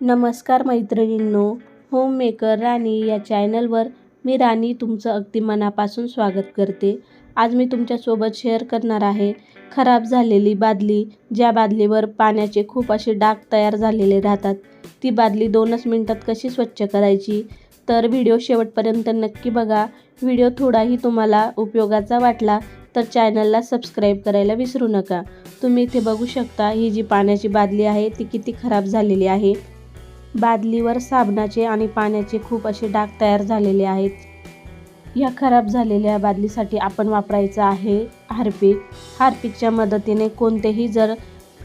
नमस्कार मैत्रिणींनो होममेकर राणी या चॅनलवर मी राणी तुमचं अगदी मनापासून स्वागत करते. आज मी तुमच्यासोबत शेअर करणार आहे खराब झालेली बादली. ज्या बादलीवर पाण्याचे खूप असे डाग तयार झालेले राहतात ती बादली दोनच मिनटात कशी स्वच्छ करायची? तर व्हिडिओ शेवटपर्यंत नक्की बघा. व्हिडिओ थोडाही तुम्हाला उपयोगाचा वाटला तर चॅनलला सबस्क्राईब करायला विसरू नका. तुम्ही इथे बघू शकता ही जी पाण्याची बादली आहे ती किती खराब झालेली आहे. बादलीवर साबणाचे आणि पाण्याचे खूप असे डाग तयार झालेले आहेत. या खराब झालेल्या बादलीसाठी आपण वापरायचं आहे हार्पिक. हार्पिकच्या मदतीने कोणतेही जर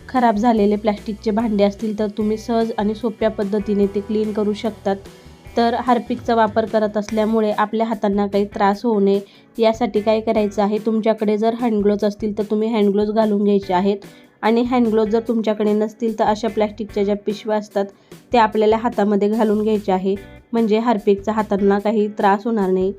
खराब झालेले प्लॅस्टिकचे भांडे असतील तर तुम्ही सहज आणि सोप्या पद्धतीने ते क्लीन करू शकतात. तर हार्पिकचा वापर करत असल्यामुळे आपल्या हातांना काही त्रास होऊ नये. यासाठी काय करायचं आहे? तुमच्याकडे जर हँडग्लोव्ज असतील तर तुम्ही हँडग्लोव्ज घालून घ्यायचे आहेत. आणि हँडग्लोव्ज जर तुमच्याकडे नसतील तर अशा प्लॅस्टिकच्या ज्या पिशव्या असतात त्या आपल्याला हातामध्ये घालून घ्यायचे आहे. म्हणजे हार्पिकचा हातांना काही त्रास होणार नाही.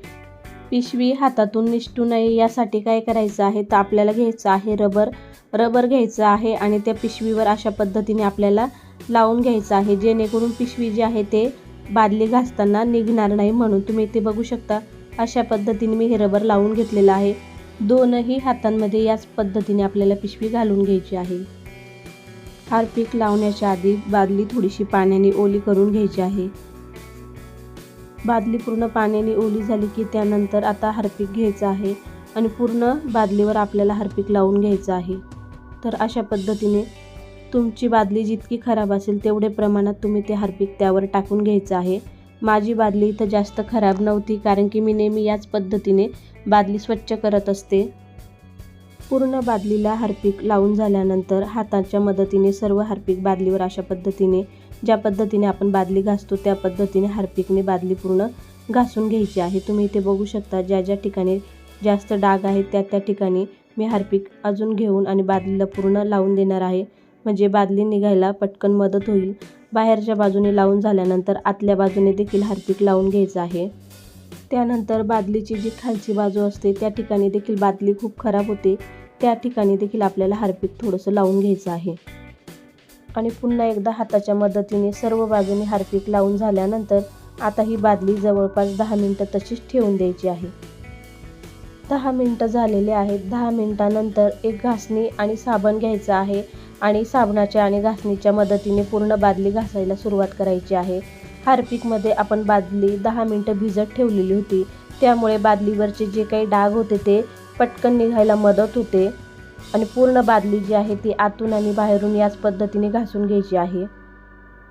पिशवी हातातून निष्ठू नये. यासाठी काय करायचं आहे? तर आपल्याला घ्यायचं आहे रबर. रबर घ्यायचं आहे आणि त्या पिशवीवर अशा पद्धतीने आपल्याला लावून घ्यायचं आहे. जेणेकरून पिशवी जी आहे ते बादली घासताना निघणार नाही म्हणून तुम्ही इथे बघू शकता अशा पद्धतीने मी हे रबर लावून घेतलेलं आहे. दोनही हातांमध्ये याच पद्धतीने आपल्याला पिशवी घालून घ्यायची आहे. हारपीक लावण्याच्या आधी बादली थोडीशी पाण्याने ओली करून घ्यायची आहे. बादली पूर्ण पाण्याने ओली झाली की त्यानंतर आता हारपीक घ्यायचं आहे आणि पूर्ण बादलीवर आपल्याला हारपीक लावून घ्यायचं आहे. तर अशा पद्धतीने तुमची बादली जितकी खराब असेल तेवढे प्रमाणात तुम्ही ते हार्पिक त्यावर टाकून घ्यायचं आहे. माझी बादली इथं जास्त खराब नव्हती कारण की मी नेहमी याच पद्धतीने बादली स्वच्छ करत असते. पूर्ण बादलीला हार्पिक लावून झाल्यानंतर हाताच्या मदतीने सर्व हार्पिक बादलीवर अशा पद्धतीने ज्या पद्धतीने आपण बादली घासतो त्या पद्धतीने हार्पिकने बादली पूर्ण घासून घ्यायची आहे. तुम्ही इथे बघू शकता ज्या ज्या ठिकाणी जास्त डाग आहेत त्या त्या ठिकाणी मी हार्पिक अजून घेऊन आणि बादलीला पूर्ण लावून देणार आहे. म्हणजे बादली निघायला पटकन मदत होईल. बाहेरच्या बाजूने लावून झाल्यानंतर आतल्या बाजूने देखील हार्पिक लावून घ्यायचं आहे. त्यानंतर बादलीची जी खालची बाजू असते त्या ठिकाणी देखील बादली खूप खराब होते. त्या ठिकाणी देखील आपल्याला हार्पिक थोडंसं लावून घ्यायचं आहे. आणि पुन्हा एकदा हाताच्या मदतीने सर्व बाजूने हार्पिक लावून झाल्यानंतर आता ही बादली जवळपास दहा मिनटं तशीच ठेवून द्यायची आहे. दहा मिनटं झालेले आहेत. दहा मिनटानंतर एक घासणी आणि साबण घ्यायचं आहे. आणि साबणाच्या आणि घासणीच्या मदतीने पूर्ण बादली घासायला सुरुवात करायची आहे. हार्पिकमध्ये आपण बादली दहा मिनटं भिजत ठेवलेली होती. त्यामुळे बादलीवरचे जे काही डाग होते ते पटकन निघायला मदत होते आणि पूर्ण बादली जी आहे ती आतून आणि बाहेरून याच पद्धतीने घासून घ्यायची आहे.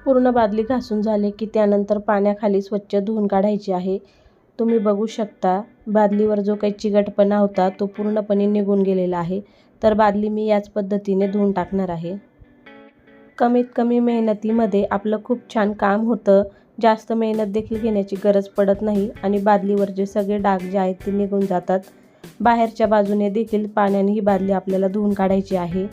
पूर्ण बादली घासून झाले की त्यानंतर पाण्याखाली स्वच्छ धुवून काढायची आहे. तुम्ही बघू शकता बादलीवर जो काही चिकटपणा होता तो पूर्णपणे निघून गेलेला आहे. तर बादली मी याच पद्धतीने धुवून टाकणार आहे. कमीत कमी मेहनतीमध्ये आपलं खूप छान काम होतं. जास्त मेहनत देखील घेण्याची गरज पडत नाही आणि बादलीवर जे सगळे डाग जे आहेत ते निघून जातात. बाहेरच्या बाजूने देखील पाण्याने ही बादली आपल्याला धुवून काढायची आहे.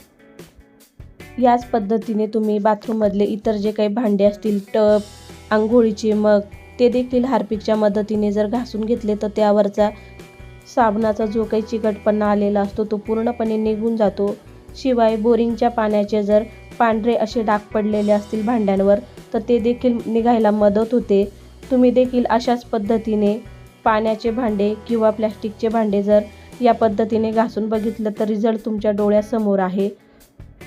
याच पद्धतीने तुम्ही बाथरूममधले इतर जे काही भांडे असतील टप आंघोळीचे मग ते देखील हार्पिकच्या मदतीने जर घासून घेतले तर त्यावरचा साबणाचा जो काही चिकटपणा आलेला असतो तो पूर्णपणे निघून जातो. शिवाय बोरिंगच्या पाण्याचे जर पांढरे असे डाग पडलेले असतील भांड्यांवर तर ते देखील निघायला मदत होते. तुम्ही देखील अशाच पद्धतीने पाण्याचे भांडे किंवा प्लॅस्टिकचे भांडे जर या पद्धतीने घासून बघितलं तर रिझल्ट तुमच्या डोळ्यासमोर आहे.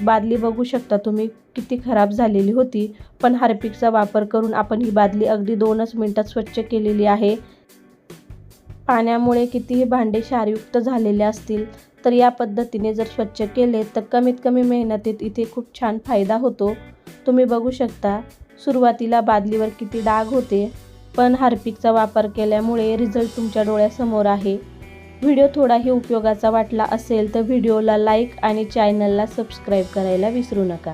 बादली बघू शकता तुम्ही किती खराब झालेली होती. पण हार्पिकचा वापर करून आपण ही बादली अगदी दोनच मिनटात स्वच्छ केलेली आहे. पाण्यामुळे कितीही भांडे क्षारयुक्त झालेले असतील तर या पद्धतीने जर स्वच्छ केले तर कमीत कमी मेहनतीत इथे खूप छान फायदा होतो. तुम्ही बघू शकता सुरुवातीला बादलीवर किती डाग होते पण हार्पिकचा वापर केल्यामुळे रिझल्ट तुमच्या डोळ्यासमोर आहे. व्हिडिओ थोडाही उपयोगाचा वाटला असेल तर व्हिडिओला लाईक आणि चॅनलला सबस्क्राईब करायला विसरू नका.